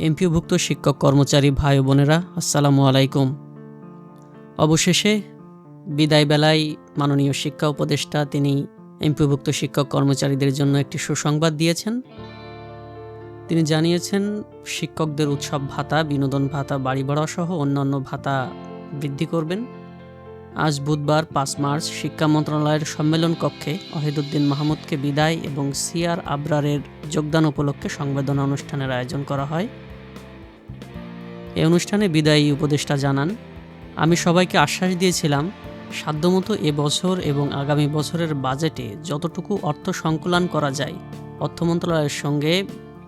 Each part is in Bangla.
এমপিওভুক্ত শিক্ষক কর্মচারী ভাই বোনেরা, আসসালামু আলাইকুম। অবশেষে বিদায় বেলায় মাননীয় শিক্ষা উপদেষ্টা তিনি এমপিওভুক্ত শিক্ষক কর্মচারীদের জন্য একটি সুসংবাদ দিয়েছেন। তিনি জানিয়েছেন, শিক্ষকদের উৎসব ভাতা, বিনোদন ভাতা বাড়ি ভাড়া সহ অন্যান্য ভাতা বৃদ্ধি করবেন। আজ বুধবার পাঁচ মার্চ শিক্ষা মন্ত্রণালয়ের সম্মেলন কক্ষে অহিদুদ্দিন মাহমুদকে বিদায় এবং সিআর আবরারের যোগদান উপলক্ষে সংবেদনা অনুষ্ঠানের আয়োজন করা হয়। এই অনুষ্ঠানে বিদায়ী উপদেষ্টা জানান, আমি সবাইকে আশ্বাস দিয়েছিলাম, সাধ্যমতো এবছর এবং আগামী বছরের বাজেটে যতটুকু অর্থ সংকলন করা যায়, অর্থ মন্ত্রণালয়ের সঙ্গে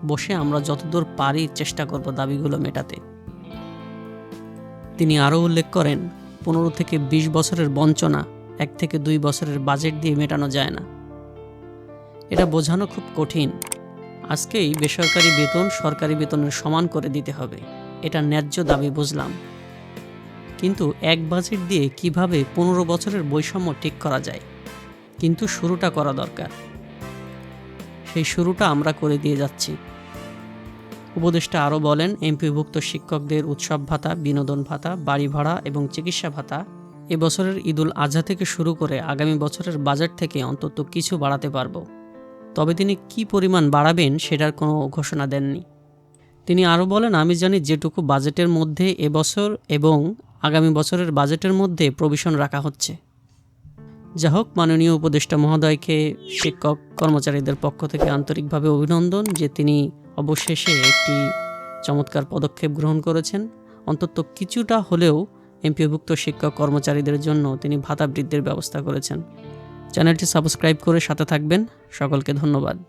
বসে আমরা যতদূর পারি চেষ্টা করব দাবিগুলো মেটাতে। তিনি আরও উল্লেখ করেন পনেরো থেকে ২০ বছরের বঞ্চনা, এক থেকে দুই বছরের বাজেট দিয়ে মেটানো যায় না। এটা বোঝানো খুব কঠিন। আজকেই বেসরকারি বেতন সরকারি বেতনের সমান করে দিতে হবে। এটা ন্যায্য দাবি বুঝলাম। কিন্তু এক বাজেট দিয়ে কীভাবে পনেরো বছরের বৈষম্য ঠিক করা যায়? কিন্তু শুরুটা করা দরকার। সেই শুরুটা আমরা করে দিয়ে যাচ্ছি। উপদেষ্টা আরও বলেন, এমপিভুক্ত শিক্ষকদের উৎসব ভাতা, বিনোদন ভাতা, বাড়ি ভাড়া এবং চিকিৎসা ভাতা এবছরের ঈদুল আজহা থেকে শুরু করে আগামী বছরের বাজেট থেকে অন্তত কিছু বাড়াতে পারব। তবে তিনি কি পরিমাণ বাড়াবেন সেটার কোনো ঘোষণা দেননি। তিনি আরও বলেন, আমি জানি যেটুকু বাজেটের মধ্যে এবছর এবং আগামী বছরের বাজেটের মধ্যে প্রভিশন রাখা হচ্ছে। যা হোক, মাননীয় উপদেষ্টা মহোদয়কে শিক্ষক কর্মচারীদের পক্ষ থেকে আন্তরিকভাবে অভিনন্দন যে তিনি অবশেষে একটি চমৎকার পদক্ষেপ গ্রহণ করেছেন। অন্তত কিছুটা হলেও এমপিওভুক্ত শিক্ষক কর্মচারীদের জন্য তিনি ভাতা বৃদ্ধির ব্যবস্থা করেছেন। চ্যানেলটি সাবস্ক্রাইব করে সাথে থাকবেন। সকলকে ধন্যবাদ।